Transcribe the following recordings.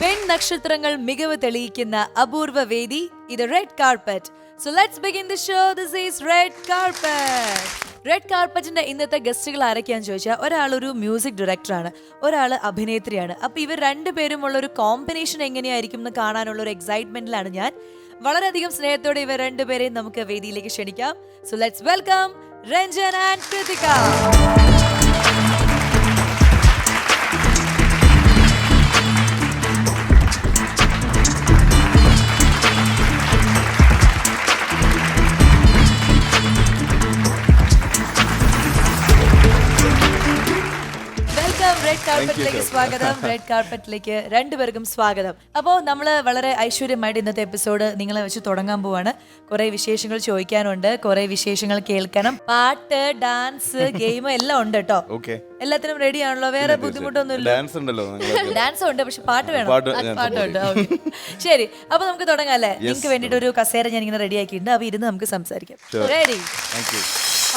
പെൺ നക്ഷത്രങ്ങൾ മികവ് തെളിയിക്കുന്ന അപൂർവ വേദി ഇത് red carpet so let's begin the show this is red carpet red കാർപ്പറ്റിന്റെ ഇന്നത്തെ ഗസ്റ്റുകൾ ആരൊക്കെയാന്ന് ചോദിച്ചാൽ ഒരാൾ ഒരു മ്യൂസിക് ഡയറക്ടറാണ് ഒരാൾ അഭിനേത്രിയാണ്. അപ്പൊ ഇവർ രണ്ടുപേരുമുള്ള ഒരു കോമ്പിനേഷൻ എങ്ങനെയായിരിക്കും എന്ന് കാണാനുള്ള ഒരു എക്സൈറ്റ്മെന്റിലാണ് ഞാൻ. വളരെയധികം സ്നേഹത്തോടെ ഇവർ രണ്ടുപേരെയും നമുക്ക് വേദിയിലേക്ക് ക്ഷണിക്കാം. So let's welcome Ranjan and Krithika red കാർപ്പറ്റിലേക്ക് സ്വാഗതം. റെഡ് കാർപ്പറ്റിലേക്ക് രണ്ടുപേർക്കും സ്വാഗതം. അപ്പോൾ നമ്മൾ വളരെ ഐശ്വര്യമായിട്ട് ഇന്നത്തെ എപ്പിസോഡ് നിങ്ങളെ വെച്ച് തുടങ്ങാൻ പോവാണ്. കുറെ വിശേഷങ്ങൾ ചോദിക്കാനുണ്ട് കുറെ വിശേഷങ്ങൾ കേൾക്കണം. പാട്ട് ഡാൻസ് ഗെയിം എല്ലാം ഉണ്ട് കേട്ടോ. എല്ലാത്തിനും റെഡി ആണല്ലോ വേറെ ബുദ്ധിമുട്ടൊന്നുമില്ല. ഡാൻസ് ഉണ്ടല്ലോ ഡാൻസ് ഉണ്ട് പക്ഷെ പാട്ട് വേണം. പാട്ടുണ്ട്. ശരി അപ്പൊ നമുക്ക് തുടങ്ങാം അല്ലേ? നിങ്ങൾക്ക് വേണ്ടിട്ട് ഒരു കസേര ഞാൻ ഇങ്ങനെ റെഡി ആക്കിയിട്ടുണ്ട്. അപ്പൊ ഇരുന്ന് നമുക്ക് സംസാരിക്കാം.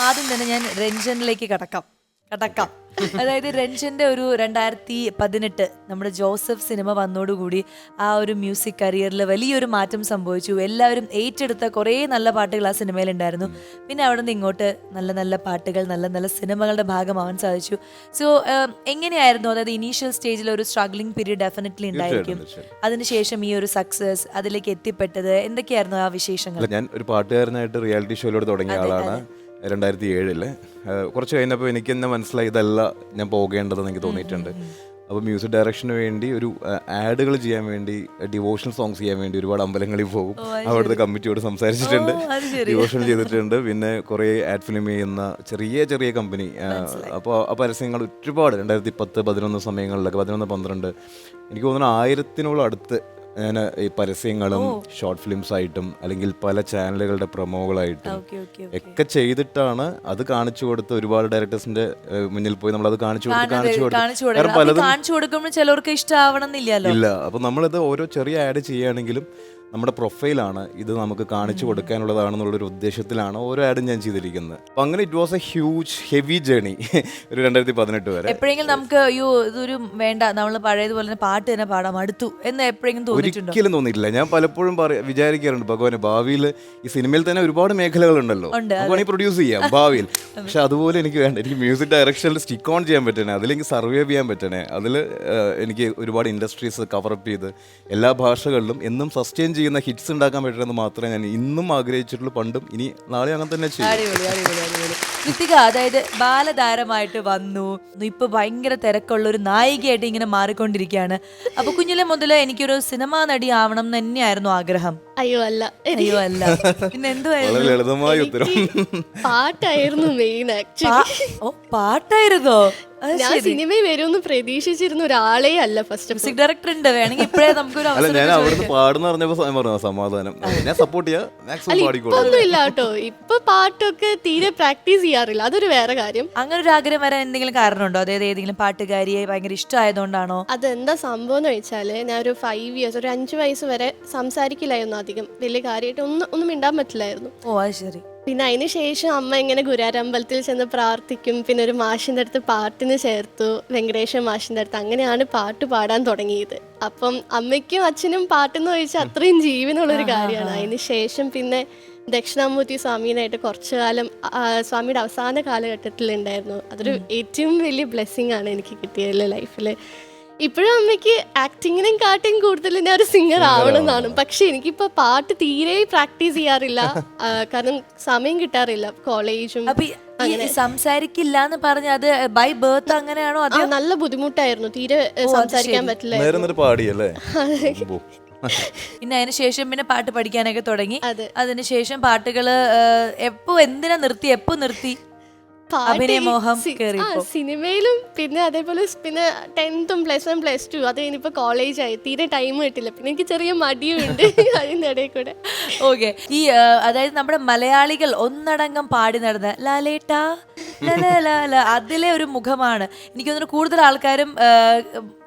ആദ്യം തന്നെ ഞാൻ രഞ്ജനിലേക്ക് കടക്കാം. കടക്കാം അതായത് രഞ്ജന്റെ ഒരു രണ്ടായിരത്തി പതിനെട്ട് നമ്മുടെ ജോസഫ് സിനിമ വന്നോടുകൂടി ആ ഒരു മ്യൂസിക് കരിയറിൽ വലിയൊരു മാറ്റം സംഭവിച്ചു. എല്ലാവരും ഏറ്റെടുത്ത കുറേ നല്ല പാട്ടുകൾ ആ സിനിമയിലുണ്ടായിരുന്നു. പിന്നെ അവിടെ നിന്ന് ഇങ്ങോട്ട് നല്ല നല്ല പാട്ടുകൾ നല്ല നല്ല സിനിമകളുടെ ഭാഗമാവാൻ സാധിച്ചു. സോ എങ്ങനെയായിരുന്നു? അതായത് ഇനീഷ്യൽ സ്റ്റേജിൽ ഒരു സ്ട്രഗ്ലിംഗ് പീരീഡ് ഡെഫിനറ്റ്ലി ഉണ്ടായിരിക്കും. അതിനുശേഷം ഈ ഒരു സക്സസ് അതിലേക്ക് എത്തിപ്പെട്ടത് എന്തൊക്കെയായിരുന്നു ആ വിശേഷങ്ങൾ? ഞാൻ ഒരു പാട്ടുകാരനായിട്ട് റിയാലിറ്റി ഷോയിലൂടെ തുടങ്ങിയ ആളാണ്. രണ്ടായിരത്തി ഏഴിൽ കുറച്ച് കഴിഞ്ഞപ്പോൾ എനിക്ക് തന്നെ മനസ്സിലായി ഇതല്ല ഞാൻ പോകേണ്ടതെന്ന് എനിക്ക് തോന്നിയിട്ടുണ്ട്. അപ്പോൾ മ്യൂസിക് ഡയറക്ഷന് വേണ്ടി ഒരു ആഡുകൾ ചെയ്യാൻ വേണ്ടി ഡിവോഷണൽ സോങ്സ് ചെയ്യാൻ വേണ്ടി ഒരുപാട് അമ്പലങ്ങളിൽ പോകും. അവിടുത്തെ കമ്മിറ്റിയോട് സംസാരിച്ചിട്ടുണ്ട്. ഡിവോഷണൽ ചെയ്തിട്ടുണ്ട്. പിന്നെ കുറേ ആഡ് ഫിലിം ചെയ്യുന്ന ചെറിയ ചെറിയ കമ്പനി അപ്പോൾ ആ പരസ്യങ്ങൾ ഒരുപാട്. രണ്ടായിരത്തി പത്ത് പതിനൊന്ന് സമയങ്ങളിലൊക്കെ പതിനൊന്ന് പന്ത്രണ്ട്. എനിക്ക് തോന്നുന്നു ആയിരത്തിനോളം അടുത്ത് ഞാൻ ഈ പരസ്യങ്ങളും ഷോർട്ട് ഫിലിംസ് ആയിട്ടും അല്ലെങ്കിൽ പല ചാനലുകളുടെ പ്രൊമോകളായിട്ടും ഒക്കെ ചെയ്തിട്ടാണ് അത് കാണിച്ചു കൊടുത്ത് ഒരുപാട് ഡയറക്ടേഴ്സിന്റെ മുന്നിൽ പോയി നമ്മൾ അത് കാണിച്ചു കൊടുത്ത്. കാണിച്ചു പലതും കൊടുക്കുമ്പോൾ ചിലർക്ക് ഇഷ്ടമാവണം ഇല്ല അപ്പൊ നമ്മളിത് ഓരോ ചെറിയ ആഡ് ചെയ്യുകയാണെങ്കിലും നമ്മുടെ പ്രൊഫൈലാണ് ഇത് നമുക്ക് കാണിച്ചു കൊടുക്കാനുള്ളതാണെന്നുള്ളൊരു ഉദ്ദേശത്തിലാണ് ഓരോ ആഡും ഞാൻ ചെയ്തിരിക്കുന്നത്. അപ്പം അങ്ങനെ it was a huge heavy journey ഒരു രണ്ടായിരത്തി പതിനെട്ട് വരെ. എപ്പോഴെങ്കിലും നമുക്ക് അയ്യോ ഇതൊരു വേണ്ട. നമ്മൾ പഴയതുപോലെ തന്നെ പാട്ട് തന്നെ പാടാം അടുത്തു എന്ന് എപ്പോഴെങ്കിലും തോന്നിയിട്ടുണ്ടോ? ഒരിക്കലും തോന്നിയിട്ടില്ല. ഞാൻ പലപ്പോഴും പറ വിചാരിക്കാറുണ്ട് ഭഗവാനെ ഭാവിയിൽ ഈ സിനിമയിൽ തന്നെ ഒരുപാട് മേഖലകളുണ്ടല്ലോ ഭഗവാനെ പ്രൊഡ്യൂസ് ചെയ്യാം ഭാവിയിൽ. പക്ഷെ അതുപോലെ എനിക്ക് വേണ്ട. എനിക്ക് മ്യൂസിക് ഡയറക്ഷനിൽ സ്റ്റിക്ക് ഓൺ ചെയ്യാൻ പറ്റണേ അതിലെനിക്ക് സർവൈവ് ചെയ്യാൻ പറ്റണേ. അതിൽ എനിക്ക് ഒരുപാട് ഇൻഡസ്ട്രീസ് കവറപ്പ് ചെയ്ത് എല്ലാ ഭാഷകളിലും എന്നും സസ്റ്റെയിൻ ചെയ്യുന്ന ഹിറ്റ്സ് ഉണ്ടാക്കാൻ പറ്റണമെന്ന് മാത്രമേ ഞാൻ ഇന്നും ആഗ്രഹിച്ചിട്ടുള്ളൂ. പണ്ടും ഇനി നാളെ അങ്ങനെ തന്നെ ചെയ്യും. അടിപൊളി കൃത്തിക അതായത് ബാലതാരമായിട്ട് വന്നു. ഇപ്പൊ ഭയങ്കര തിരക്കുള്ള ഒരു നായികയായിട്ട് ഇങ്ങനെ മാറിക്കൊണ്ടിരിക്കുകയാണ്. അപ്പൊ കുഞ്ഞിലെ മുതൽ എനിക്കൊരു സിനിമാ നടി ആവണം എന്ന് തന്നെയായിരുന്നു ആഗ്രഹം. അയ്യോ അല്ല. അയ്യോ അല്ല. പിന്നെ വളരെ എന്തുവായിരുന്നു ലളിതമായ ഉത്തരം. പാട്ടായിരുന്നു മെയിൻ ആക്ച്വലി പാ- ഓ പാട്ടായിരുന്നോ? ഞാൻ സിനിമയിൽ വരുമെന്ന് പ്രതീക്ഷിച്ചിരുന്ന ഒരാളേ അല്ല ഫസ്റ്റ് ഓഫ് മ്യൂസിക് ഡയറക്ടർ ഉണ്ട്. വേണമെങ്കിൽ ഇപ്പോഴേ നമുക്കൊരു അല്ല അവസരം ഞാൻ. അവിടുന്ന് പാടുന്ന പറഞ്ഞപ്പോ സമയം പറഞ്ഞു സമാധാനം. ഞാൻ സപ്പോർട്ട് ചെയ്യാം. മാക്സിമം ഇപ്പൊ പാടിക്കോളൂ. ഒന്നും ഇല്ല കേട്ടോ. ഇപ്പൊ പാട്ടൊക്കെ തീരെ പ്രാക്ടീസ് ചെയ്യാറില്ല. അതൊരു വേറെ കാര്യം. അങ്ങനെ ഒരു ആഗ്രഹം വരാൻ എന്തെങ്കിലും കാരണമുണ്ടോ? അതായത് ഏതെങ്കിലും പാട്ടുകാരിയെ ഭയങ്കര ഇഷ്ടമായതുകൊണ്ടാണോ? അതെന്താ സംഭവം എന്ന് വെച്ചാൽ ഞാൻ ഒരു ഫൈവ് ഇയേഴ്സ് ഒരു അഞ്ച് വയസ്സ് വരെ സംസാരിക്കില്ലായിരുന്നു അധികം. വലിയ കാര്യമായിട്ട് ഒന്നും ഒന്നും മിണ്ടാൻ പറ്റില്ലായിരുന്നു. ഓ അത് ശരി. പിന്നെ അതിന് ശേഷം അമ്മ ഇങ്ങനെ ഗുരാരമ്പലത്തിൽ ചെന്ന് പ്രാർത്ഥിക്കും. പിന്നെ ഒരു മാഷിന്റെ അടുത്ത് പാട്ടിന് ചേർത്തു. വെങ്കടേശ്വര മാഷിന്റെ അടുത്ത്. അങ്ങനെയാണ് പാട്ട് പാടാൻ തുടങ്ങിയത്. അപ്പം അമ്മയ്ക്കും അച്ഛനും പാട്ടെന്ന് ചോദിച്ചാൽ അത്രയും ജീവനുള്ളൊരു കാര്യമാണ്. അതിന് ശേഷം പിന്നെ ദക്ഷിണാമൂർത്തി സ്വാമീനായിട്ട് കുറച്ചു കാലം സ്വാമിയുടെ അവസാന കാലഘട്ടത്തിൽ ഉണ്ടായിരുന്നു അതൊരു ഏറ്റവും വലിയ ബ്ലെസ്സിങ് ആണ് എനിക്ക് കിട്ടിയത് ലൈഫിൽ ഇപ്പോഴും അമ്മയ്ക്ക് ആക്ടിങ്ങിനും കാട്ടിയും കൂടുതൽ ഞാൻ ഒരു സിംഗർ ആവണം. എന്നാണ് പക്ഷെ എനിക്കിപ്പോ പാട്ട് തീരെ പ്രാക്ടീസ് ചെയ്യാറില്ല. ആ, കാരണം സമയം കിട്ടാറില്ല. കോളേജും അപ്പൊ ഈ- ഈ സംസാരിക്കില്ല എന്ന് പറഞ്ഞ അത് ബൈ ബർത്ത് അങ്ങനെയാണോ? അത് ആ നല്ല ബുദ്ധിമുട്ടായിരുന്നു. തീരെ ഏ, സംസാരിക്കാൻ പറ്റില്ല നേരെ പാടിയല്ലേ. പിന്നെ അതിന് ശേഷം പിന്നെ പാട്ട് പഠിക്കാനൊക്കെ തുടങ്ങി. അതെ. അതിനുശേഷം പാട്ടുകൾ എപ്പോ എന്തിനാ നിർത്തി? എപ്പോ നിർത്തി? അഭിനയമോഹം ആ, സിനിമയിലും പിന്നെ അതേപോലെ പിന്നെ ടെൻത്തും പ്ലസ് വൺ പ്ലസ് ടു അത് കഴിഞ്ഞിപ്പോ കോളേജായി തീരെ ടൈം കിട്ടില്ല. പിന്നെ എനിക്ക് ചെറിയ മടിയും ഉണ്ട് അതിന്റെ ഇടയിൽ കൂടെ. ഓക്കെ. ഈ അതായത് നമ്മുടെ മലയാളികൾ ഒന്നടങ്കം പാടി നടന്ന ലാലേട്ടാ അതിലെ ഒരു മുഖമാണ്. എനിക്ക് തോന്നുന്നു കൂടുതൽ ആൾക്കാരും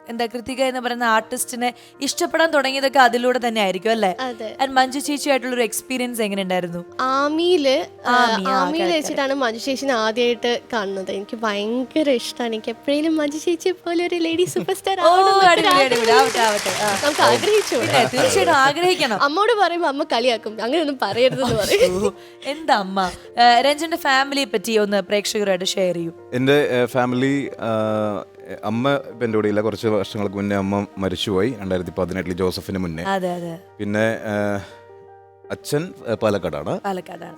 എന്താ കൃതിക എന്ന് പറയുന്ന ആർട്ടിസ്റ്റിനെ ഇഷ്ടപ്പെടാൻ തുടങ്ങിയതൊക്കെ അതിലൂടെ തന്നെ ആയിരിക്കും അല്ലേ? ആൻഡ് മഞ്ജു ചേച്ചിയായിട്ടുള്ള ഒരു എക്സ്പീരിയൻസ് എങ്ങനെ ഉണ്ടായിരുന്നു ആമിയിൽ ആമിയിൽ വെച്ചിട്ടാണ് മഞ്ജു ചേച്ചിനെ ആദ്യമായിട്ട് കാണുന്നത്. എനിക്ക് ഭയങ്കര ഇഷ്ടമാണ് എനിക്ക് എപ്പോഴും മഞ്ജു ചേച്ചിയെ പോലെ ഒരു ലേഡി സൂപ്പർ സ്റ്റാർ നമുക്ക് ആഗ്രഹിച്ചു തീർച്ചയായിട്ടും ആഗ്രഹിക്കണം. അമ്മോട് പറയുമ്പോ അമ്മ കളിയാക്കും. അങ്ങനെയൊന്നും പറയരുതെന്ന് പറയും. ഓ, എന്താ അമ്മ? രഞ്ജന്റെ ഫാമിലിയെ പറ്റി ഒന്ന് പ്രേക്ഷകരുമായിട്ട് ഷെയർ ചെയ്യൂ. എന്റെ ഫാമിലി അമ്മ ഇപ്പം എന്റെ കൂടെ ഇല്ല കുറച്ച് വർഷങ്ങൾക്ക് മുന്നേ അമ്മ മരിച്ചുപോയി രണ്ടായിരത്തി പതിനെട്ടിൽ ജോസഫിന് മുന്നേ. പിന്നെ അച്ഛൻ പാലക്കാടാണ്.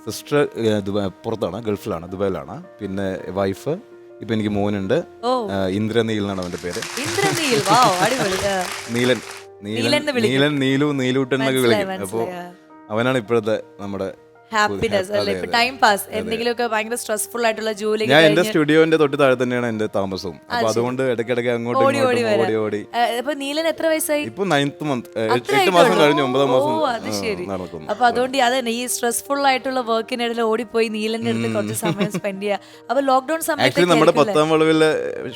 സിസ്റ്റർ ദുബായ് പുറത്താണ് ഗൾഫിലാണ് ദുബായിലാണ്. പിന്നെ വൈഫ് ഇപ്പൊ എനിക്ക് മോനുണ്ട്. ഇന്ദ്രനീൽ എന്നാണ് അവന്റെ പേര്. നീലൻ നീലൻ. നീലൻ നീലു നീലൂട്ടൻ എന്നൊക്കെ വിളിക്കും. അപ്പോൾ അവനാണ് ഇപ്പോഴത്തെ നമ്മുടെ ഹാപ്പിനെസ് അല്ലെ ഇപ്പൊ ടൈം പാസ് എന്തെങ്കിലുമൊക്കെ ഭയങ്കര സ്ട്രെസ്ഫുൾ ആയിട്ടുള്ള ജോലി ഞാൻ എന്റെ സ്റ്റുഡിയോന്റെ തൊട്ട് താഴെ തന്നെയാണ് എന്റെ താമസവും. അപ്പൊ അതുകൊണ്ട് ഇടയ്ക്കിടയ്ക്ക് അങ്ങോട്ട് ഓടി ഓടി അപ്പൊ നീലൻ എത്ര വയസ്സായി? ഇപ്പൊ നയൻത്ത് മന്ത് എട്ട് മാസം. കഴിഞ്ഞു ഒമ്പതാം മാസം അത് ശരി. അപ്പൊ അതുകൊണ്ട് അതന്നെ ഈ സ്ട്രെസ്ഫുൾ ആയിട്ടുള്ള വർക്കിനിടയിൽ ഓടിപ്പോയി നീലന്റെ അടുത്ത് കുറച്ച് സമയം സ്പെൻഡ് ചെയ്യുക അപ്പൊ ലോക്ക്ഡൌൺ സമയത്ത് നമ്മുടെ പത്താം വളവിലെ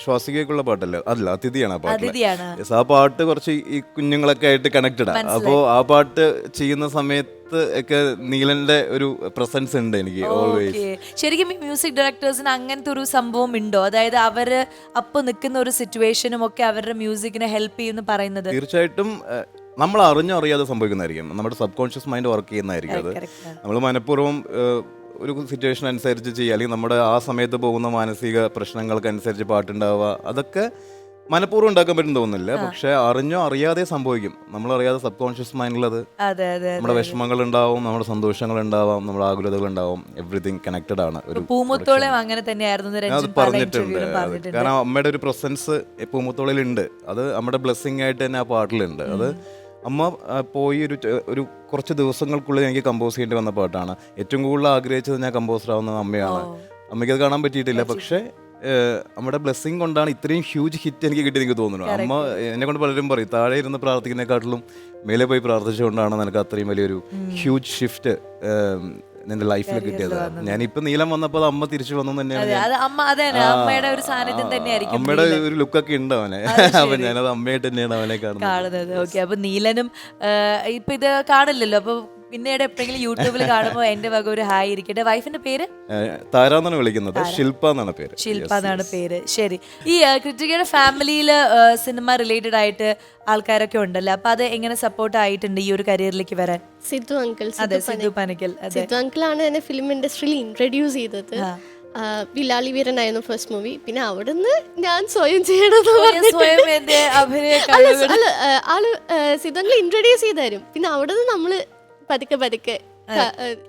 ശ്വാസികയ്ക്കുള്ള പാട്ടല്ലേ? അല്ല അതിഥിയാണ് അതിഥിയാണ്. ആ പാട്ട് കുറച്ച് ഈ കുഞ്ഞുങ്ങളൊക്കെ ആയിട്ട് കണക്റ്റഡ് അപ്പോ ആ പാട്ട് ചെയ്യുന്ന സമയത്ത് ഒക്കെ നീലന്റെ ഒരു പ്രസൻസ് ഉണ്ട് എനിക്ക് ഓൾവേസ് ശരിക്കും ഈ മ്യൂസിക് ഡയറക്ടേഴ്സിന് അങ്ങനത്തെ ഒരു സംഭവം ഉണ്ടോ? അതായത് അവർ അപ്പൊ നിൽക്കുന്ന ഒരു സിറ്റുവേഷനും ഒക്കെ അവരുടെ മ്യൂസിക്കിനെ ഹെൽപ്പ് ചെയ്യുമെന്ന് പറയുന്നത്. തീർച്ചയായിട്ടും നമ്മൾ അറിഞ്ഞോ അറിയാതെ സംഭവിക്കുന്നതായിരിക്കും. നമ്മുടെ സബ് കോൺഷ്യസ് മൈൻഡ് വർക്ക് ചെയ്യുന്നതായിരിക്കും അത്. നമ്മൾ മനഃപൂർവം ഒരു സിറ്റുവേഷൻ അനുസരിച്ച് ചെയ്യുക. അല്ലെങ്കിൽ നമ്മുടെ ആ സമയത്ത് പോകുന്ന മാനസിക പ്രശ്നങ്ങൾക്ക് അനുസരിച്ച് പാട്ടുണ്ടാവുക. അതൊക്കെ മനഃപൂർവം ഉണ്ടാക്കാൻ പറ്റും തോന്നുന്നില്ല. പക്ഷെ അറിഞ്ഞോ അറിയാതെ സംഭവിക്കും. നമ്മൾ അറിയാതെ സബ് കോൺഷ്യസ് മൈൻഡിലത് അതെ അതെ. നമ്മുടെ വിഷമങ്ങൾ ഉണ്ടാവും നമ്മുടെ സന്തോഷങ്ങൾ ഉണ്ടാവാം നമ്മുടെ ആകുലതകൾ ഉണ്ടാവും എവറിഥിങ് കണക്റ്റഡ് ആണ്. ഒരു പൂമുത്തോളം അങ്ങനെ തന്നെയായിരുന്നു അത് പറഞ്ഞിട്ടുണ്ട്. കാരണം അമ്മയുടെ ഒരു പ്രസൻസ് പൂമുത്തോളിൽ ഉണ്ട് അത് നമ്മുടെ ബ്ലെസ്സിങ് ആയിട്ട് തന്നെ ആ പാട്ടിലുണ്ട്. അത് അമ്മ പോയി ഒരു ഒരു കുറച്ച് ദിവസങ്ങൾക്കുള്ളിൽ എനിക്ക് കമ്പോസ് ചെയ്യേണ്ടി വന്ന പാട്ടാണ്. ഏറ്റവും കൂടുതൽ ആഗ്രഹിച്ചത് ഞാൻ കമ്പോസർ ആവുന്നത് അമ്മയാണ്. അമ്മയ്ക്ക് അത് കാണാൻ പറ്റിയിട്ടില്ല. പക്ഷേ നമ്മുടെ ബ്ലെസ്സിങ് കൊണ്ടാണ് ഇത്രയും ഹ്യൂജ് ഹിറ്റ് എനിക്ക് കിട്ടിയത് എനിക്ക് തോന്നുന്നു. അമ്മ എന്നെ കൊണ്ട് പലരും പറയും താഴെ ഇരുന്ന് പ്രാർത്ഥിക്കുന്നതിനെക്കാട്ടിലും മേലെ പോയി പ്രാർത്ഥിച്ചുകൊണ്ടാണ് നിനക്ക് അത്രയും വലിയൊരു ഹ്യൂജ് ഷിഫ്റ്റ് നിന്റെ ലൈഫിൽ കിട്ടിയത്. ഞാനിപ്പോ നീലം വന്നപ്പോൾ അത് അമ്മ തിരിച്ചു വന്നു തന്നെയാണ് അമ്മയുടെ ഒരു സാന്നിധ്യം തന്നെയായിരിക്കും അമ്മയുടെ ഒരു ലുക്കൊക്കെ ഉണ്ട് അവനെ. അപ്പൊ ഞാനത് അമ്മയായിട്ട് തന്നെയാണ് അവനെ കാണുന്നത്. കാണുന്നത്. ഓക്കെ അപ്പൊ നീലനും ഇപ്പൊ ഇത് കാണില്ലല്ലോ. അപ്പൊ പിന്നീട് എപ്പോഴെങ്കിലും യൂട്യൂബിൽ കാണുമ്പോൾ എന്റെ വക ഒരു ഹായ് ഇരിക്കട്ടെ. വൈഫിന്റെ പേര്? താരാന്നാണ് താര എന്നാണ് വിളിക്കുന്നത്. ശില്പ എന്നാണ് പേര്. ശില്പ എന്നാണ് പേര്. ശരി. ഈ കൃതികയുടെ ഫാമിലിയിൽ സിനിമ റിലേറ്റഡ് ആയിട്ട് ആൾക്കാരൊക്കെ ഉണ്ടല്ലോ? അപ്പൊ അത് എങ്ങനെ സപ്പോർട്ട് ആയിട്ടുണ്ട് ഈ ഒരു കരിയറിലേക്ക് വരാൻ? സിദ്ധു അങ്കിൾ അതെ സിദ്ധു പനക്കൽ സിദ്ധു അങ്കിൾ ആണ് എന്നെ ഫിലിം ഇൻഡസ്ട്രിയിൽ ഇൻട്രൊഡ്യൂസ് ചെയ്തത്. ബിലാലി വീരൻ ആയിരുന്നു ഫസ്റ്റ് മൂവി പിന്നെ അവിടുന്ന് ഞാൻ സ്വയം ചെയ്യണമെന്ന് ആൾ സിദ്ധു അങ്കിൾ ഇൻട്രൊഡ്യൂസ് ചെയ്തായിരുന്നു പിന്നെ അവിടുന്ന് നമ്മൾ പതുക്കെ പതുക്കെ.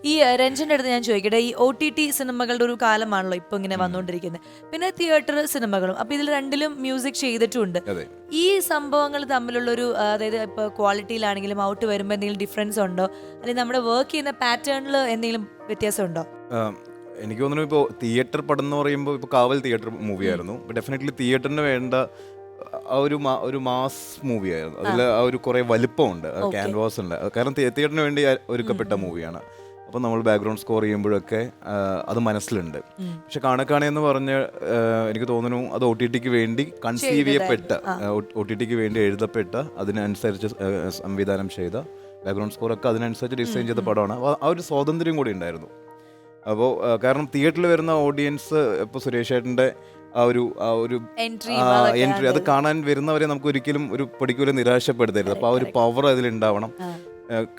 ഈ രഞ്ജന്റെ അടുത്ത് ഞാൻ ചോദിക്കട്ടെ ഈ ഒ ടി ടി സിനിമകളുടെ ഒരു കാലമാണല്ലോ ഇപ്പൊ ഇങ്ങനെ വന്നുകൊണ്ടിരിക്കുന്നത് പിന്നെ തിയേറ്റർ സിനിമകളും. അപ്പൊ ഇതിൽ രണ്ടിലും മ്യൂസിക് ചെയ്തിട്ടുണ്ട്. അതെ. ഈ സംഭവങ്ങൾ തമ്മിലുള്ള ഒരു അതായത് ഇപ്പൊ ക്വാളിറ്റിയിലാണെങ്കിലും ഔട്ട് വരുമ്പോൾ എന്തെങ്കിലും ഡിഫറൻസ് ഉണ്ടോ? അല്ലെങ്കിൽ നമ്മുടെ വർക്ക് ചെയ്യുന്ന പാറ്റേണിൽ എന്തെങ്കിലും വ്യത്യാസം ഉണ്ടോ എനിക്ക് തോന്നുന്നു ഇപ്പോൾ തിയേറ്റർ പടം എന്ന് പറയുമ്പോൾ ഇപ്പോൾ കാവൽ തിയേറ്റർ മൂവിയായിരുന്നു ഡെഫിനറ്റ്ലി തിയേറ്ററിന് വേണ്ട ഒരു ഒരു മാസ് മൂവിയായിരുന്നു. അതിൽ ആ ഒരു കുറെ വലിപ്പമുണ്ട്. ക്യാൻവാസ് ഉണ്ട് കാരണം തിയേറ്ററിന് വേണ്ടി ഒരുക്കപ്പെട്ട മൂവിയാണ്. അപ്പോൾ നമ്മൾ ബാക്ക്ഗ്രൗണ്ട് സ്കോർ ചെയ്യുമ്പോഴൊക്കെ അത് മനസ്സിലുണ്ട്. പക്ഷെ കാണക്കാണെ എന്ന് പറഞ്ഞ് എനിക്ക് തോന്നുന്നു അത് ഒ ടി ടിക്ക് വേണ്ടി കൺസീവ് ചെയ്യപ്പെട്ട ഒ ടി ടിക്ക് വേണ്ടി എഴുതപ്പെട്ട അതിനനുസരിച്ച് സംവിധാനം ചെയ്ത ബാക്ക്ഗ്രൗണ്ട് സ്കോർ ഒക്കെ അതിനനുസരിച്ച് ഡിസൈൻ ചെയ്ത പടമാണ്. ആ ഒരു സ്വാതന്ത്ര്യം കൂടി ഉണ്ടായിരുന്നു. അപ്പോൾ കാരണം തിയേറ്ററിൽ വരുന്ന ഓഡിയൻസ് ഇപ്പോൾ സുരേഷ് ഏട്ടന്റെ ആ ഒരു ആ ഒരു എൻട്രി എൻട്രി അത് കാണാൻ വരുന്നവരെ നമുക്ക് ഒരിക്കലും ഒരു പൊടിക്കൂലും നിരാശപ്പെടുത്തരുത്. അപ്പോൾ ആ ഒരു പവർ അതിലുണ്ടാവണം.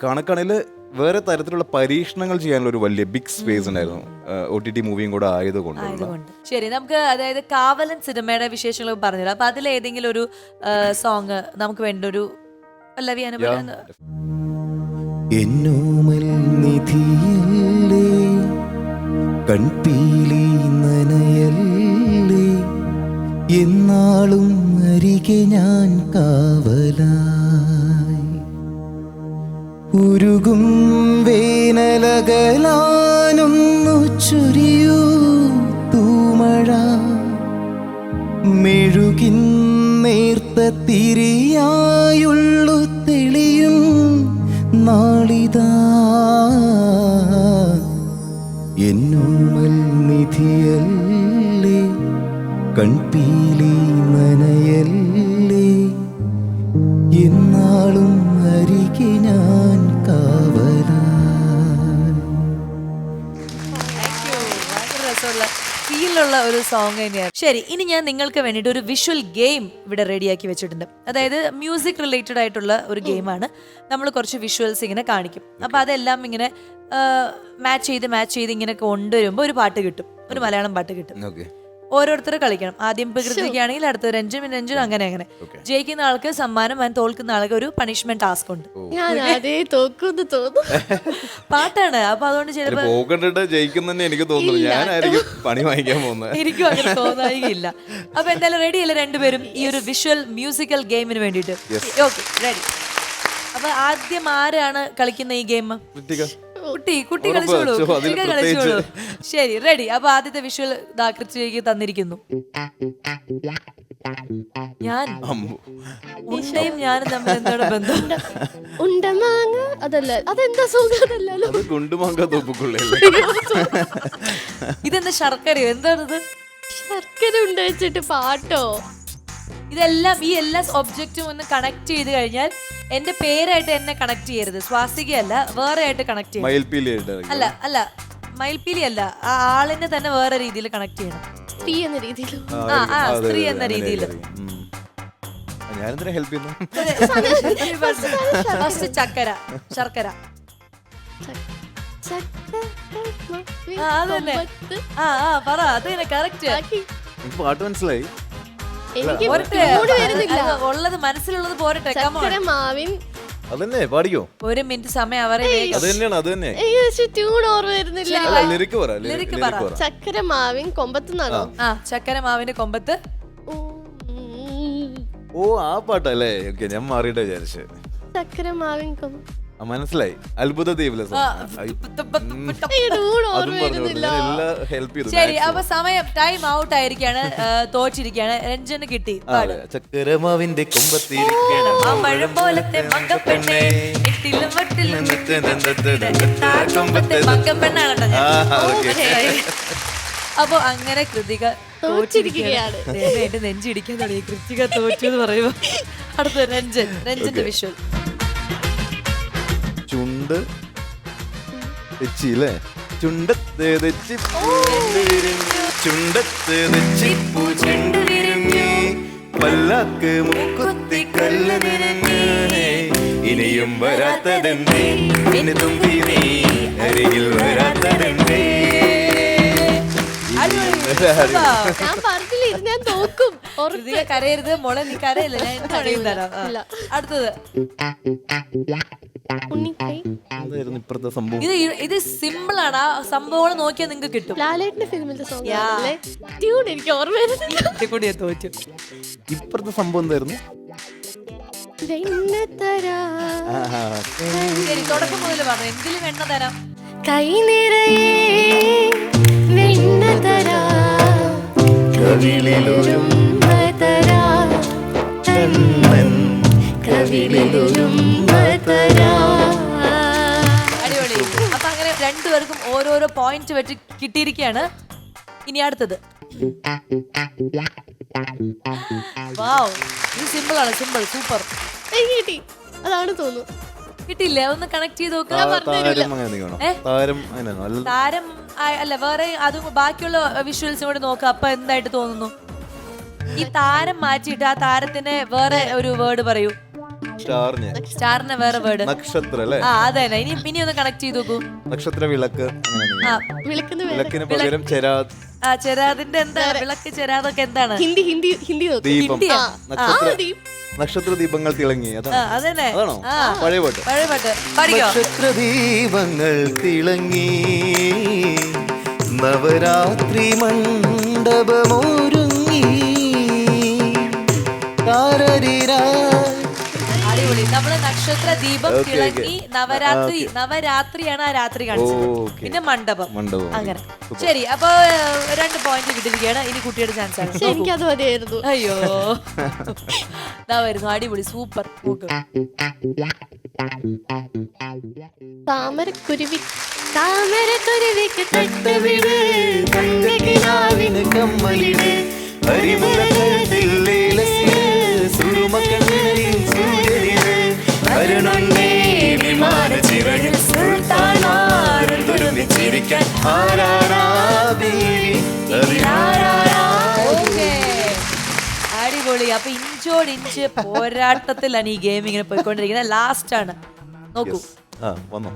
കണക്കാണെങ്കിൽ വേറെ തരത്തിലുള്ള പരീക്ഷണങ്ങൾ ചെയ്യാനുള്ള ഒരു വലിയ ബിഗ് സ്പേസ് ഉണ്ടായിരുന്നു. ഒ ടി ടി മൂവിയും കൂടെ ആയതുകൊണ്ട്. ശരി നമുക്ക് അതായത് കാവലൻ സിനിമയുടെ വിശേഷങ്ങൾ പറഞ്ഞില്ല അപ്പൊ അതിൽ ഏതെങ്കിലും ഒരു സോങ് നമുക്ക് വേണ്ട ഒരു പല്ലവി അനുഭവം എന്നോമൽ നിധിയല്ലേ? കൺപീലി നനയല്ലേ? എന്നാളും അരികെ ഞാൻ കാവലായി. ഉരുകും വേനലകലാനൊന്നു ചുരിയൂ തൂമഴ. മെഴുകിൻ നേർത്ത തിരിയായുള്ളു തെളിയും നാളിതാ. എന്നുമൽ നിധിയല്ലേ കൺപീലി മനയല്ലേ? എന്നാളും അരികെ ഞാൻ കാവല ഫീലുള്ള ഒരു സോങ് തന്നെയാണ്. ശരി ഇനി ഞാൻ നിങ്ങൾക്ക് വേണ്ടിയിട്ട് ഒരു വിഷ്വൽ ഗെയിം ഇവിടെ റെഡിയാക്കി വെച്ചിട്ടുണ്ട്. അതായത് മ്യൂസിക് റിലേറ്റഡ് ആയിട്ടുള്ള ഒരു ഗെയിമാണ് നമ്മൾ കുറച്ച് വിഷ്വൽസ് ഇങ്ങനെ കാണിക്കും. അപ്പോൾ അതെല്ലാം ഇങ്ങനെ മാച്ച് ചെയ്ത് മാച്ച് ചെയ്ത് ഇങ്ങനെ കൊണ്ടുവരുമ്പോൾ ഒരു പാട്ട് കിട്ടും. ഒരു മലയാളം പാട്ട് കിട്ടും. ഓരോരുത്തർ കളിക്കണം. ആദ്യം പ്രകൃതിക്കാണെങ്കിൽ അടുത്ത രഞ്ജും രഞ്ജും അങ്ങനെ അങ്ങനെ. ജയിക്കുന്ന ആൾക്ക് സമ്മാനം and തോൽക്കുന്ന ആൾക്ക് ഒരു പണിഷ്മെന്റ് ടാസ്ക് ഉണ്ട്. ഞാൻ അതേ തോക്കുന്ന് തോന്നുന്നു. പാട്ടാണ്. അപ്പൊ അതുകൊണ്ട് ചിലപ്പോ ജയിക്കുന്ന എനിക്ക് തോന്നുന്നു ഞാനായിരിക്കും പണി വാങ്ങിക്കാൻ പോകുന്നത്. എനിക്കും അങ്ങനെ തോന്നായില്ല. അപ്പൊ എന്തായാലും റെഡി അല്ലേ രണ്ടുപേരും? ഈ ഒരു വിഷ്വൽ മ്യൂസിക്കൽ ഗെയിമിന് വേണ്ടിട്ട് ഓക്കെ റെഡി അപ്പൊ ആദ്യം ആരാണ് കളിക്കുന്ന ഈ ഗെയിം കുട്ടി കുട്ടി കളിച്ചോളൂ കുട്ടികൾ കളിച്ചോളൂ. ശരി റെഡി അപ്പൊ ആദ്യത്തെ വിഷ്വൽ ദാകൃതിയിലേക്ക് തന്നിരിക്കുന്നു. ഞാൻ അമ്മു. ഉണ്ടയും ഞാനും തമ്മിൽ എന്താണ് ബന്ധം? ഉണ്ടമാങ്ങ അതല്ല അതെന്താ സുഖം? അതല്ലല്ലോ. അത് ഗുണ്ടുമാങ്ക തോപ്പിക്കുള്ളല്ലേ ഇതെന്താ ശർക്കരയോ? എന്താണിത്? ശർക്കര ഉണ്ട് വെച്ചിട്ട് പാട്ടോ? ഇതെല്ലാം ഈ എല്ലാ ഒബ്ജക്റ്റും ഒന്ന് കണക്ട് ചെയ്ത് കഴിഞ്ഞാൽ എന്റെ പേരായിട്ട് എന്നെ കണക്ട് ചെയ്യരുത്. സ്വാസികയല്ല വേറെ ആയിട്ട് കണക്ട് ചെയ്യണം അല്ല അല്ല മയിൽപ്പീലി അല്ല ആ ആളിനെ തന്നെ വേറെ രീതിയിൽ കണക്ട് ചെയ്യണം. സ്ത്രീ എന്ന രീതിയിൽ ആ ആ സ്ത്രീ എന്ന രീതിയിൽ ഞാനെന്തിനാ ഹെൽപ്പ് ചെയ്യുന്നു? ഫസ്റ്റ് ചക്കര ശർക്കര. ആ അതന്നെ ആ ആ പറ അത് കറക്റ്റ് എനിക്ക് പാട്ട് മനസ്സിലായി. എനിക്ക് പോരട്ടെ. വരുന്നില്ല. ഉള്ളത് മനസ്സിലുള്ളത് പോരട്ടെ ചക്കര മാവിൻ. അതന്നെ പാടിക്കോ? ഒരു മിനിറ്റ് സമയം അവരെ അത് തന്നെയാണ് അത് തന്നെ ട്യൂൺ ഓർമ്മ വരുന്നില്ല. ലിറിക്ക് പറ ലിറിക്ക് പറ. ചക്കര മാവിൻ കൊമ്പത്തുനിന്നാണോ ആ. ചക്കര മാവിന്റെ കൊമ്പത്ത്. ഓ ആ പാട്ടല്ലേ? ഓക്കെ ഞാൻ മാറിയിട്ട് വിചാരിച്ചു. ചക്കര മാവിൻ കൊമ്പ ആ, മനസ്സിലായി. അത്ഭുത ശരി അപ്പൊ സമയം ടൈം ഔട്ട് ആയിരിക്കാണ്. തോച്ചിരിക്കാണ് തോറ്റിരിക്കാണ്. രഞ്ജന് കിട്ടി. ചക്കരമാവിന്റെ പോലത്തെ. അപ്പൊ അങ്ങനെ കൃതിക തോറ്റിരിക്കുകയാണ്. ദൈവമേ, എന്റെ നെഞ്ചിടിക്കാൻ തുടങ്ങി. കൃതിക തോറ്റു എന്ന് പറയുമ്പോ അടുത്ത രഞ്ജൻ രഞ്ജന്റെ വിഷ്വൽ. ചുണ്ട് തെച്ചി അല്ലേ ചുണ്ടത്ത് തെച്ചി. ചുണ്ടത്ത് തെച്ചി പൂ ചെണ്ട് വിരിഞ്ഞു. പല്ലാക്ക് മുക്കുത്തി കല്ല് നിറഞ്ഞു. ഇനിയും വരാത്തതെന്തേ? ഇനി തുമ്പി നീ അരികിൽ വരാത്തതെന്തേ? ഞാൻ പറഞ്ഞില്ല ഇത് ഞാൻ തോക്കും ഉറപ്പ്. കരയരുത് മോളെ നീ കരയില്ല ഞാൻ കരയും തരാം അടുത്തത്. എന്തായിരുന്നു ഇപ്പുറത്തെ സംഭവം. ഇത് സിമ്പിൾ ആണ്. ആ സംഭവങ്ങൾ നോക്കിയാൽ നിങ്ങൾക്ക് കിട്ടും. ലാലേട്ടന്റെ സോങ് ട്യൂൺ എനിക്ക് ഓർമ്മ വരുന്നില്ല. തോറ്റു. സംഭവം എന്തായിരുന്നു? വെണ്ണത്തരാ ആഹാ. ശരി തുടക്കം മുതൽ പറഞ്ഞു. എന്തിലും എണ്ണ തരാം? കൈ നിറയെ വെണ്ണത്തരാ കവിളിലൊരും തരാ. കണ്ണൻ കവിളിലൊരും രണ്ടുപേർക്കും ഓരോരോ പോയിന്റ് വെച്ച് കിട്ടിയിരിക്കുകയാണ് ഇനി അടുത്തത്. വാവ് ഇത് സിമ്പിൾ ആണ് സിമ്പിൾ സൂപ്പർ എനിക്ക് കിട്ടി. അതാണ് തോന്നുന്നു. കിട്ടില്ല ഒന്ന് കണക്ട് ചെയ്ത് നോക്കുക താ- താരം അല്ല. വേറെ അതും ബാക്കിയുള്ള വിഷ്വൽസും കൂടെ നോക്കാം. അപ്പൊ എന്തായിട്ട് തോന്നുന്നു? ഈ താരം മാറ്റിയിട്ട് ആ താരത്തിന് വേറെ ഒരു വേർഡ് പറയൂ. സ്റ്റാറിന്. സ്റ്റാറിന് വേറെ വേർഡ്. നക്ഷത്ര അല്ലേ? ആ അതന്നെ ഇനി ഇനി ഒന്ന് കണക്ട് ചെയ്ത് നോക്കൂ. നക്ഷത്ര വിളക്ക്. അങ്ങനെ ആ. വിളിക്കുന്ന വിളക്കിന് പകരം ചെരാ ആ ചെരാതിന്റെ എന്താ? വിളക്ക് ചെരാതൊക്കെ എന്താണ്? ഹിന്ദി ഹിന്ദി ഹിന്ദി നോക്കും. ദീപം. ഹിന്ദിയാ? നക്ഷത്ര നക്ഷത്ര ദീപങ്ങൾ തിളങ്ങി. ആ അതാണ് അതന്നെ അതാണോ? ആ. പഴയ പാട്ട്. പഴയ പാട്ട് പാടിക്കോ നക്ഷത്ര ദീപങ്ങൾ തിളങ്ങി. നവരാത്രി മണ്ഡപമോരുങ്ങി. താരരിരാ അടിപൊളി. നമ്മൾ നക്ഷത്ര ദീപം. തിളങ്ങി നവരാത്രി നവരാത്രിയാണ് ആ രാത്രി കാണിച്ചത്. പിന്നെ മണ്ഡപം. മണ്ഡപം. അങ്ങനെ. ശരി അപ്പൊ രണ്ട് പോയിന്റ് കിട്ടിയിരിക്കുകയാണ് ഇനി കുട്ടിയുടെ ചാൻസ് ആണ്. എനിക്കത് മതിയായിരുന്നു. അയ്യോ. ഇതാ വരുന്നു അടിപൊളി. സൂപ്പർ. താമരക്കുരുവി താമരക്കുരുവിക്ക് തട്ടവിട്. തങ്കക്കിനാവിന് കമ്മലിട്. അരിമുളക്കത്തിൽ ലേലസിൽ. സുൽത്താനാരൊരുമിച്ചിരിക്കാൻ Okay. അടിപൊളി. അപ്പൊ ഇഞ്ചോട് ഇഞ്ച് പോരാട്ടത്തിലാണ് ഈ ഗെയിം ഇങ്ങനെ പോയിക്കൊണ്ടിരിക്കുന്നത്. ലാസ്റ്റ് ആണ്. നോക്കൂ. ആ വന്നു.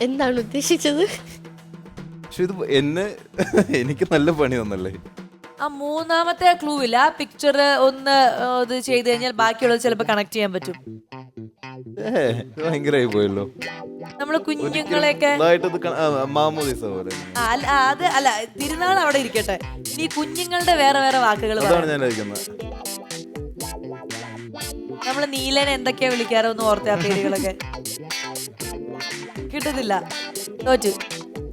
എന്താണ് ഉദ്ദേശിച്ചത്? പക്ഷെ ഇത് എന്നെ എനിക്ക് നല്ല പണി തന്നല്ലേ ആ മൂന്നാമത്തെ ക്ലൂ ഇല്ല ആ പിക്ചർ ഒന്ന് ഇത് ചെയ്ത് കഴിഞ്ഞാൽ ബാക്കിയുള്ളത് ചിലപ്പോൾ കണക്ട് ചെയ്യാൻ പറ്റും. ഭയങ്കരമായി പോയല്ലോ. നമ്മൾ കുഞ്ഞുങ്ങളെയൊക്കെ ആ, മാമോദിസ പോലെ. ആ, അല്ല ആ, അത് അല്ല തിരുനാൾ അവിടെ ഇരിക്കട്ടെ. ഇനി കുഞ്ഞുങ്ങളുടെ വേറെ വേറെ വാക്കുകൾ അതാണ് ഞാൻ ഇരിക്കുന്നത് നമ്മൾ നീലനെ എന്തൊക്കെയാ വിളിക്കാറോ ഒന്ന് ഓർത്തേ ആ പേരുകളൊക്കെ. കിട്ടുന്നില്ല തോറ്റു.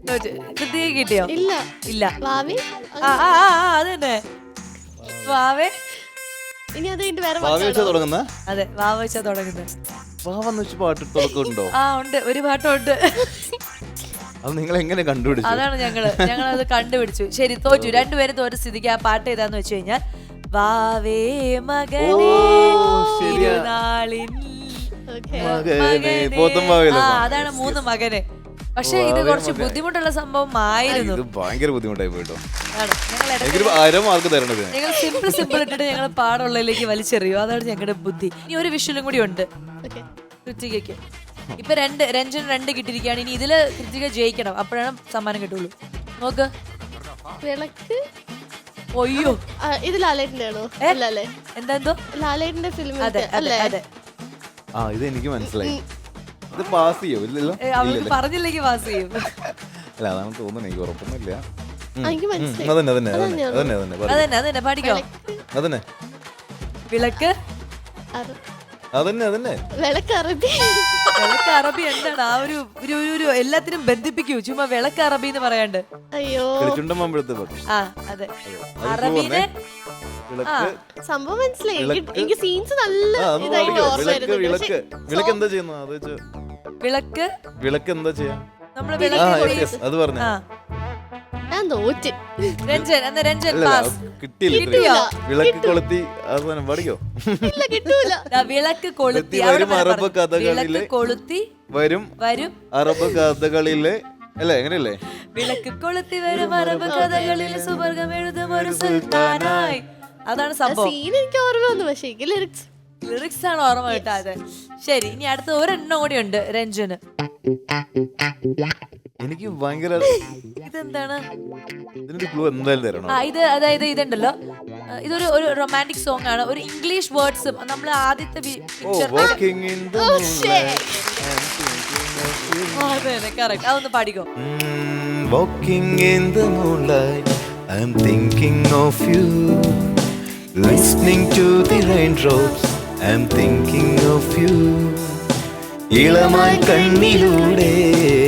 കിട്ടിയോ? ഇല്ല. ഇല്ല. ഭാവി ആ ആ അത് തന്നെ. വാവേ? ഇനി അത് കഴിഞ്ഞിട്ട് വേറെ ഭാവി വെച്ചാ തുടങ്ങുന്ന? അതെ വാവ വെച്ചാ തുടങ്ങുന്നത് ഭാവന്ന് വെച്ച് പാട്ട് തുടക്കമുണ്ടോ ആ ഉണ്ട്. ഒരു പാട്ടുണ്ട്. അത് നിങ്ങൾ എങ്ങനെ കണ്ടുപിടിച്ചു? അതാണ് ഞങ്ങൾ. ഞങ്ങൾ അത് കണ്ടുപിടിച്ചു. ശരി തോറ്റു. രണ്ടുപേരും തോറ്റ സ്ഥിതിക്ക് ആ പാട്ട് ഏതാന്ന് വെച്ച് കഴിഞ്ഞാൽ വാവേ മകനേ ശരിയാ. തിരുനാളിൻ ഓക്കെ. മകനെ, ആ അതാണ് മൂന്ന് മകന്. പക്ഷെ ഇത് കുറച്ച് ബുദ്ധിമുട്ടുള്ള സംഭവം ആയിരുന്നു ഇത് ഭയങ്കര ബുദ്ധിമുട്ടായി പോയിട്ടോ. ഞങ്ങൾ. സിമ്പിൾ സിമ്പിൾ ഇട്ടിട്ട് ഞങ്ങൾ പാടുള്ളതിലേക്ക് വലിച്ചെറിയും അതാണ് ഞങ്ങളുടെ ബുദ്ധി. ഇനി ഒരു വിഷലും കൂടി ഉണ്ട്. ഓക്കെ. കൃത്തികയ്ക്ക് ഇപ്പൊ രണ്ട് രഞ്ജൻ രണ്ട് കിട്ടിയിരിക്കുകയാണ്. ഇനി ഇതിൽ കൃത്തിക ജയിക്കണം. അപ്പോഴാണ് സമ്മാനം കിട്ടുള്ളൂ. നോക്ക്. വിളക്ക്? ഒയ്യോ ഇത് ലാലേട്ടിന്റെ ആണോ എന്തോ ലാലേട്ടന്റെ ഫിലിം അതെ അതെ അതെ. ആ ഇത് എനിക്ക് മനസ്സിലായി ഇത് പാസ് ചെയ്യോ? ഇല്ലല്ലോ? അവർക്ക് പറഞ്ഞില്ലെങ്കിൽ പാസ് ചെയ്യും. അല്ല അതാണ് തോന്നുന്നത് എനിക്ക് ഉറപ്പൊന്നുമില്ല. എനിക്ക് മനസ്സിലായി. അതന്നെ അതന്നെ അതന്നെ അതന്നെ അതന്നെ. പറയൂ. അതന്നെ അതന്നെ. പഠിക്കോ? അതന്നെ. വിളക്ക്? അതന്നെ അതന്നെ. വിളക്ക് അറബി. വിളക്ക് അറബി എന്താണ്? ആ ഒരു ഒരു ഒരു- ഒരു എല്ലാത്തിനും ബന്ധിപ്പിക്കൂ. ചുമ്മാ വിളക്ക് അറബി എന്ന് പറയാണ്ട്. അയ്യോ. കിളിച്ചുണ്ടൻ മാമ്പഴത്തെ പാട്ട് ആ അതെ. അറബീനെ വിളക്ക്. സംഭവം മനസ്സിലായി. എനിക്ക് എനിക്ക് സീൻസ് നല്ല ആ ഇതായിട്ട് ഓർമ്മ വിളക്ക് വരുന്നുണ്ട്. വിളക്ക്. പക്ഷെ വിളക്ക് എന്താ ചെയ്യുന്നത്? അത് വെച്ച് വിളക്ക്? വിളക്ക് എന്താ ചെയ്യാ? നമ്മൾ ആ yes, അത് പറഞ്ഞു. ആ. ഞാൻ തോറ്റ്. രഞ്ജൻ എന്നാ രഞ്ജൻ അല്ല പാസ്. കിട്ടിയില്ല കിട്ടൂല. വിളക്ക് കൊളുത്തി അവസാനം പഠിക്കോ ഇല്ല കിട്ടൂല. ദാ വിളക്ക് കൊളുത്തി. കൊളുത്തി അവിടെ വരും വരെ അറബ് പറഞ്ഞു. കഥകളിലെ- വിളക്ക് കൊളുത്തി വരും വരും. അറബ് കഥകളിലെ. അല്ലേ എങ്ങനെയല്ലേ? വിളക്ക് കൊളുത്തി വരും അറബ് കഥകളിൽ സുവർഗം എഴുതും ഒരു സുൽത്താനായി. അതാണ് സംഭവം. സീൻ എനിക്ക് ഓർമ്മ വന്നു പക്ഷെ എനിക്ക് ലിറിക്സ് ലിറിക്സ് ആണ് ഓർമ്മ കിട്ടാതെ ശരി ഇനി അടുത്ത ഒരെണ്ണം കൂടി ഉണ്ട് രഞ്ജന് എനിക്ക് ഭയങ്കര ഇതെന്താണ്? ഇതിനൊരു ക്ലൂ എന്തായാലും തരണം? ആ ഇത് അതായത് ഇതുണ്ടല്ലോ. ഇതൊരു ഒരു റൊമാന്റിക് സോങ് ആണ്. ഒരു ഇംഗ്ലീഷ് വേർഡ്സും നമ്മൾ ആദ്യത്തെ ഓ picture walking in the correct അതൊന്ന് പാടിക്കോ Walking in the moonlight, I'm thinking of you. Listening to the raindrops, I'm thinking of you. ഇളമായി കണ്ണിലൂടെ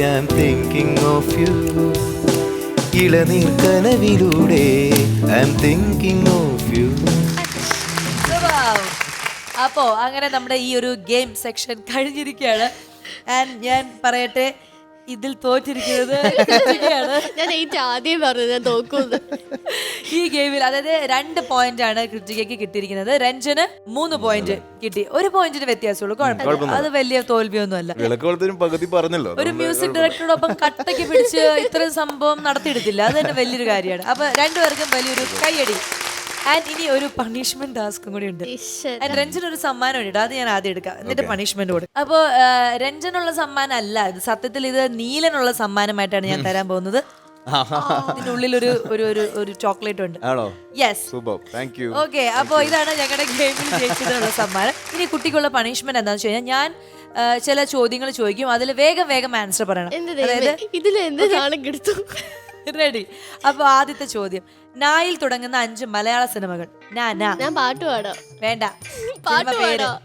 I'm thinking of you. ഇളനീർ കനവിലൂടെ I'm thinking of you. Wow. അപ്പോ അങ്ങനെ നമ്മുടെ ഈ ഒരു ഗെയിം സെക്ഷൻ കഴിഞ്ഞിരിക്കുകയാണ് ആൻഡ് ഞാൻ പറയട്ടെ ഇതിൽ തോറ്റിരിക്കുന്നത് കൃതികയാണ്. ഞാൻ ഏറ്റവും ആദ്യം പറഞ്ഞു ഞാൻ തോക്കുന്നു ഈ ഗെയിമിൽ അതായത് രണ്ട് പോയിന്റ് ആണ് കൃതികയ്ക്ക് കിട്ടിയിരിക്കുന്നത്. രഞ്ജന് മൂന്ന് പോയിന്റ് കിട്ടി. ഒരു പോയിന്റിന് വ്യത്യാസമുള്ളൂ. കുഴപ്പമില്ല. അത്. വലിയ തോൽവിയൊന്നും അല്ല പകുതി പറഞ്ഞല്ലോ. ഒരു മ്യൂസിക് ഡയറക്ടറോടൊപ്പം കട്ടയ്ക്ക് പിടിച്ച് ഇത്രയും സംഭവം നടത്തിയെടുത്തില്ല. അത് തന്നെ വലിയൊരു കാര്യമാണ്. അപ്പൊ രണ്ടുപേർക്കും വലിയൊരു കൈയടി ആൻഡ് ഇനി ഒരു പണിഷ്മെന്റ് ടാസ്കും കൂടി ഉണ്ട്. രഞ്ജൻ ഒരു സമ്മാനം ഉണ്ട്. അത് ഞാൻ ആദ്യം എടുക്കാം. എന്നിട്ട് പണിഷ്മെന്റ് കൊടുക്കും അപ്പോ രഞ്ജനുള്ള സമ്മാനം അല്ല ഇത് സത്യത്തിൽ ഇത് നീലനുള്ള സമ്മാനമായിട്ടാണ് ഞാൻ തരാൻ പോകുന്നത്. ഇതിനുള്ളിൽ ഒരു ഒരു ഒരു ഒരു ചോക്ലേറ്റ് ഉണ്ട്. ആണോ? യെസ് ഓക്കെ അപ്പോൾ ഇതാണ് ഞങ്ങളുടെ ഗെയിമിൽ ജയിച്ചതിനുള്ള സമ്മാനം. ഇനി കുട്ടിക്കുള്ള പണിഷ്മെന്റ് എന്താണെന്ന് വെച്ച് കഴിഞ്ഞാൽ ഞാൻ ചില ചോദ്യങ്ങൾ ചോദിക്കും. അതിൽ വേഗം വേഗം ആൻസർ പറയണം. അതായത് എന്ത് നാളെ കിടത്തു? റെഡി അപ്പൊ ആദ്യത്തെ ചോദ്യം. നായിൽ തുടങ്ങുന്ന അഞ്ച് മലയാള സിനിമകൾ. നാ നാ. ഞാൻ പാട്ട് പാടാം. വേണ്ട. പാട്ട് സിനിമ പേര്. പാടാം.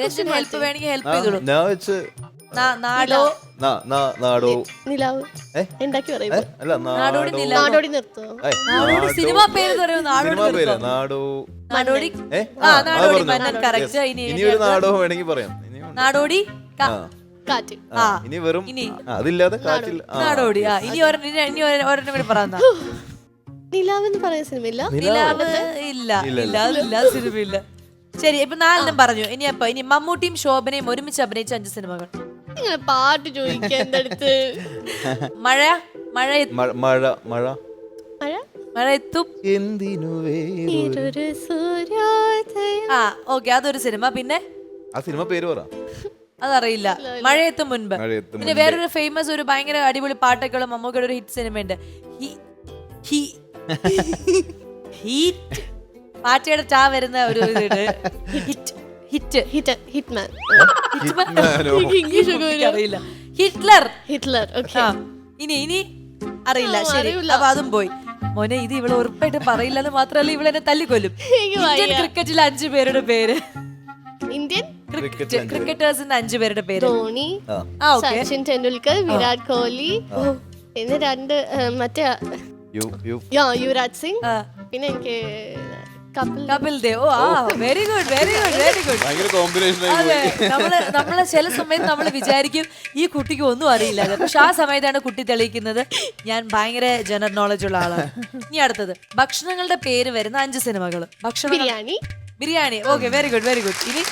രഞ്ജൻ ഹെൽപ്പ് വേണമെങ്കിൽ ഹെൽപ്പ് ചെയ്തോളൂ. ഞാൻ വെച്ച് നാ- നാടോ. നാ- നാ- നാടോ. നിലാവ്. ഏ? ഉണ്ടാക്കി ഏ? പറയുമ്പോ അല്ല നാടോടി നാടോ നിലാവ്. നാടോടി നിർത്തോ. നാടോടി സിനിമ പേര് പറയൂ നാടോടി സിനിമ പേര് നിർത്തോ. നാടോ. നാടോടി? ഏ? ആ ആ, നാടോടി പറഞ്ഞോ. മന്നൻ കറക്റ്റ്. Yes. ഇനി ഇനി ഒരു നാടോ വേണമെങ്കിൽ പറയാം. ഉണ്ട്. നാടോടി ക- ആ, കാറ്റ്. ആ, ഇനി വെറും ഇനി. ആ, അതില്ലാതെ കാറ്റിൽ ആ, നാടോടി. ആ ഇനി ഒരെണ്ണം ഇനി- ഇനി ഒരെ- ഒരെണ്ണം കൂടി പറയാം നിലാവ് എന്ന് പറയുന്ന സിനിമ ഇല്ല നിലാവ് ഇല്ല. ഇല്ല, ഇല്ല. അതില്ല സിനിമ ഇല്ല ശരി ഇപ്പൊ നാലെണ്ണം പറഞ്ഞു. ഇനി അപ്പൊ ഇനി മമ്മൂട്ടിയും ശോഭനയും ഒരുമിച്ച് അഭിനയിച്ച അഞ്ച് സിനിമകൾ. ഇങ്ങനെ പാട്ട് ചോദിക്കാൻ എന്റെ അടുത്ത് മഴ മഴ എ- മഴ- മഴ മഴ. മഴ? മഴ എത്തും. എന്തിനു വേറൊരു- ഇതൊരു സൂര്യോദയം. ആ ഓക്കെ അതൊരു സിനിമ. പിന്നെ? ആ സിനിമ പേര് പറ. അതറിയില്ല. മഴയെത്തും മുൻപ്. മഴയെത്തും പിന്നെ വേറൊരു ഫേമസ് ഒരു ഭയങ്കര അടിപൊളി പാട്ടൊക്കെയുള്ള മമ്മൂക്കയുടെ ഒരു ഹിറ്റ് സിനിമയുണ്ട്. ഹി- ഹി- ഹീറ്റ് പാറ്റയുടെ ചാ വരുന്ന ഒരു hit hit. Hit hitman. ഹിറ്റ്മാനോ? English ഒക്കെ വരും. അറിയില്ല ഹിറ്റ്ലർ. Hitler okay. ഇനി ഇനി അറിയില്ല. ശരി. അപ്പൊ അതും പോയി. മോനെ ഇത് ഇവിടെ ഉറപ്പായിട്ട് പറയില്ലെന്ന് മാത്രമല്ല ഇവളെന്നെ തല്ലിക്കൊല്ലും. ഇന്ത്യൻ. ക്രിക്കറ്റിലെ അഞ്ചു പേരുടെ പേര്. ഇന്ത്യൻ ക്രിക്കറ്റേഴ്സിന്റെ അഞ്ചു പേരുടെ പേര്. ധോണി ആ. സച്ചിൻ ടെണ്ടുൽക്കർ വിരാട് കോഹ്ലി പിന്നെ രണ്ട് മറ്റേ യു- യു- യാ യുവരാജ് സിംഗ് പിന്നെ എനിക്ക് കപിൽ. കപിൽ ദേവ്. ഓ ആ very good very good very good ഭയങ്കര കോമ്പിനേഷൻ അതെ നമ്മൾ നമ്മൾ ചില സമയത്ത് നമ്മൾ വിചാരിക്കും ഈ കുട്ടിക്ക് ഒന്നും അറിയില്ല എന്ന്. പക്ഷെ ആ സമയത്താണ് കുട്ടി തെളിയിക്കുന്നത്. ഞാൻ ഭയങ്കര ജനറൽ നോളജ് ഉള്ള ആളാണ്. ഇനി അടുത്തത്. ഭക്ഷണങ്ങളുടെ പേര് വരുന്ന അഞ്ച് സിനിമകൾ ഭക്ഷണം biryani. Biryani. Okay very good very good ഇനി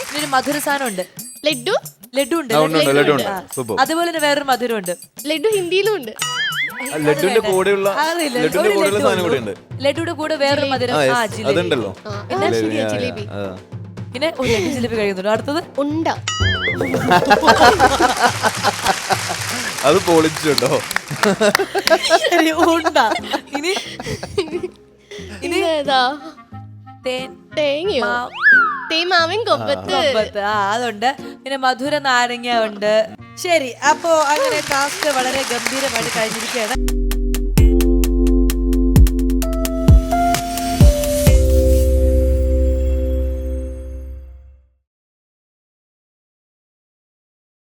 ഇതിനൊരു മധുര സാധനം ഉണ്ട്. ലഡു ലഡു ഉണ്ട് ഉണ്ട്, ഉണ്ട്. അതുപോലെ തന്നെ വേറൊരു മധുരം ഉണ്ട്. ലഡു ഹിന്ദിയിലും ഉണ്ട്. ലഡ്ഡുവിന്റെ ലഡുവിന്റെ കൂടെയുള്ള അറിയില്ല, ലഡുവിന്റെ ഒരു കൂടെയുള്ള സാധനം കൂടെ ഉള്ളൂ. കൂടെ വേറൊരു മധുരം. ആ ആ yes, ജിലേബി. അതുണ്ടല്ലോ. ആ, ആ, ശരിയാ, ജിലേബി. ആ. പിന്നെ ഒരു ലഡു ജിലേബി കഴിക്കുന്നുണ്ട് അടുത്തത്? ഉണ്ട. അത് പൊളിച്ചുണ്ടോ ശരി ഉണ്ട. ഇനി ഇനി ഏതാ? തേൻ. തേങ്ങയോ? മാ- തേമാവൻ കൊമ്പത്ത്. കൊമ്പത്ത്. ആ അതുണ്ട്. പിന്നെ മധുര നാരങ്ങ ഉണ്ട് ശരി അപ്പോ അങ്ങനെ ടാസ്ക് വളരെ ഗംഭീരമായിട്ട് കഴിഞ്ഞിരിക്കുകയാണ്.